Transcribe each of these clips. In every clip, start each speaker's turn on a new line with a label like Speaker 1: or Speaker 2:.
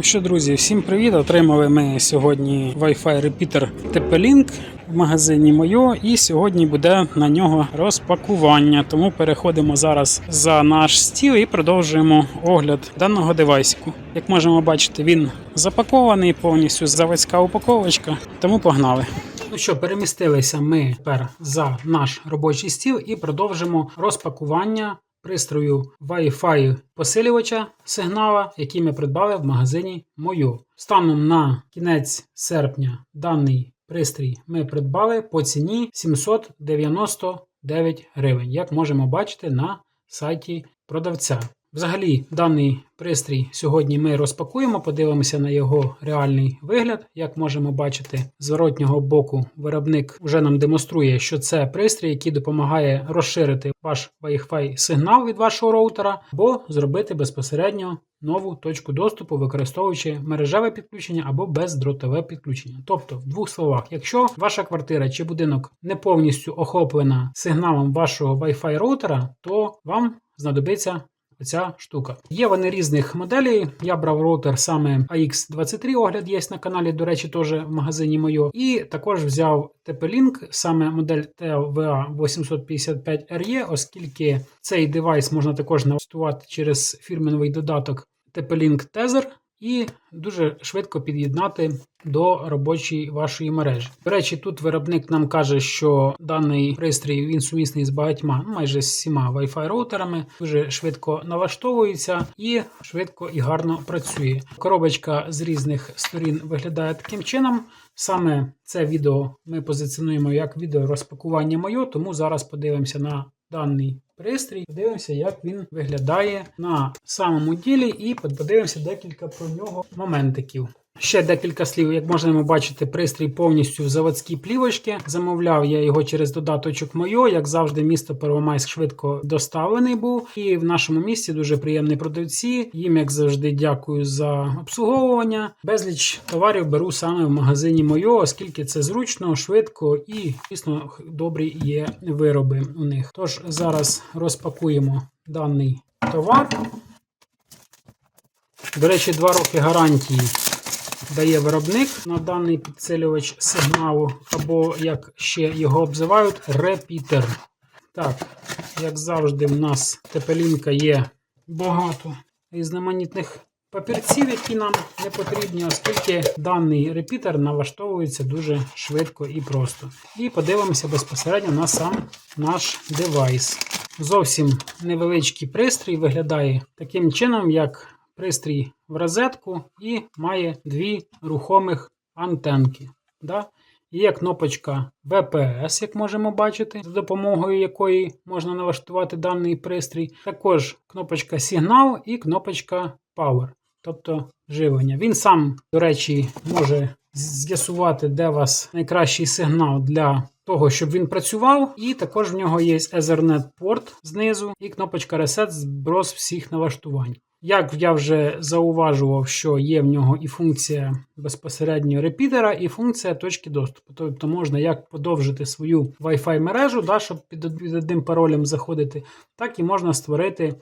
Speaker 1: Ну що, друзі, всім привіт! Отримали ми сьогодні Wi-Fi репітер TP-Link в магазині Мойо, і сьогодні буде на нього розпакування. Тому переходимо зараз за наш стіл і продовжуємо огляд даного девайсику. Як можемо бачити, він запакований повністю заводська упаковочка, тому погнали. Ну що, перемістилися ми тепер за наш робочий стіл і продовжимо розпакування пристрою Wi-Fi посилювача сигнала, який ми придбали в магазині Мою. Станом на кінець серпня даний пристрій ми придбали по ціні 799 гривень, як можемо бачити на сайті продавця. Взагалі, даний пристрій сьогодні ми розпакуємо, подивимося на його реальний вигляд. Як можемо бачити, з зворотнього боку виробник вже нам демонструє, що це пристрій, який допомагає розширити ваш Wi-Fi сигнал від вашого роутера, або зробити безпосередньо нову точку доступу, використовуючи мережеве підключення або бездротове підключення. Тобто, в двох словах, якщо ваша квартира чи будинок не повністю охоплена сигналом вашого Wi-Fi роутера, то вам знадобиться Оця штука. Є вони різних моделей. Я брав роутер саме AX23, огляд є на каналі, до речі, теж в магазині моє. І також взяв TP-Link, саме модель tva 855 re оскільки цей девайс можна також налаштувати через фірменний додаток TP-Link Tether і дуже швидко під'єднати до робочої вашої мережі. До речі, тут виробник нам каже, що даний пристрій він сумісний з багатьма, ну, майже з всіма Wi-Fi роутерами, дуже швидко налаштовується і швидко і гарно працює. Коробочка з різних сторін виглядає таким чином. Саме це відео ми позиціонуємо як відео розпакування моє, тому зараз подивимося на даний пристрій, подивимося, як він виглядає на самому ділі, і подивимося декілька про нього моментиків. Ще декілька слів, як можемо бачити, пристрій повністю в заводській плівочці. Замовляв я його через додаточок Мойо. Як завжди, місто Первомайськ швидко доставлений був. І в нашому місті дуже приємні продавці. Їм, як завжди, дякую за обслуговування. Безліч товарів беру саме в магазині Мойо, оскільки це зручно, швидко і дійсно добрі є вироби у них. Тож зараз розпакуємо даний товар. До речі, два роки гарантії дає виробник на даний підсилювач сигналу, або, як ще його обзивають, репітер. Так, як завжди, в нас тепелінка є багато різноманітних папірців, які нам не потрібні, оскільки даний репітер налаштовується дуже швидко і просто. І подивимося безпосередньо на сам наш девайс. Зовсім невеличкий пристрій виглядає таким чином, як пристрій в розетку і має дві рухомих антенки. Да? Є кнопочка VPS, як можемо бачити, за допомогою якої можна налаштувати даний пристрій. Також кнопочка сигнал і кнопочка Power, тобто живлення. Він сам, до речі, може з'ясувати, де у вас найкращий сигнал для того, щоб він працював. І також в нього є Ethernet порт знизу і кнопочка Reset зброс всіх налаштувань. Як я вже зауважував, що є в нього і функція безпосередньо репітера, і функція точки доступу. Тобто можна як подовжити свою Wi-Fi мережу, да, щоб під одним паролем заходити, так і можна створити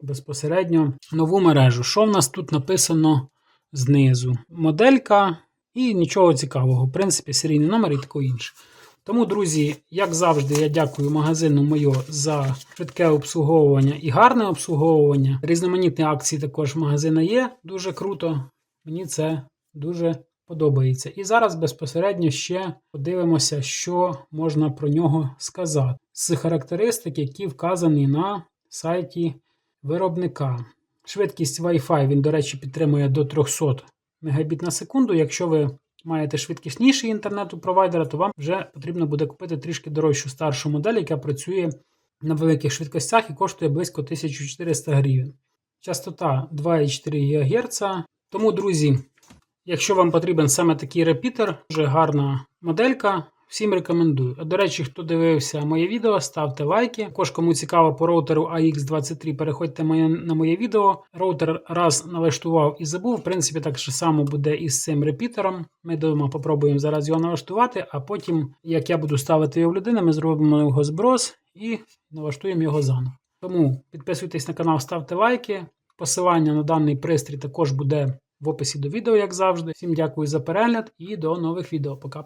Speaker 1: безпосередньо нову мережу. Що в нас тут написано знизу? Моделька і нічого цікавого. В принципі, серійний номер і таке інше. Тому, друзі, як завжди, я дякую магазину Мойо за швидке обслуговування і гарне обслуговування. Різноманітні акції також магазина є. Дуже круто. Мені це дуже подобається. І зараз безпосередньо ще подивимося, що можна про нього сказати. З характеристик, які вказані на сайті виробника. Швидкість Wi-Fi, він, до речі, підтримує до 300 Мбіт на секунду. Якщо ви маєте швидкісніший інтернет у провайдера, то вам вже потрібно буде купити трішки дорожчу старшу модель, яка працює на великих швидкостях і коштує близько 1400 гривень. Частота 2,4 ГГц. Тому, друзі, якщо вам потрібен саме такий репітер, дуже гарна моделька. Всім рекомендую. До речі, хто дивився моє відео, ставте лайки. Також, кому цікаво по роутеру AX23, переходьте на моє відео. Роутер раз налаштував і забув. В принципі, так же само буде і з цим репітером. Ми дома попробуємо зараз його налаштувати, а потім, як я буду ставити його в людину, ми зробимо його зброс і налаштуємо його заново. Тому підписуйтесь на канал, ставте лайки. Посилання на даний пристрій також буде в описі до відео, як завжди. Всім дякую за перегляд і до нових відео. Пока.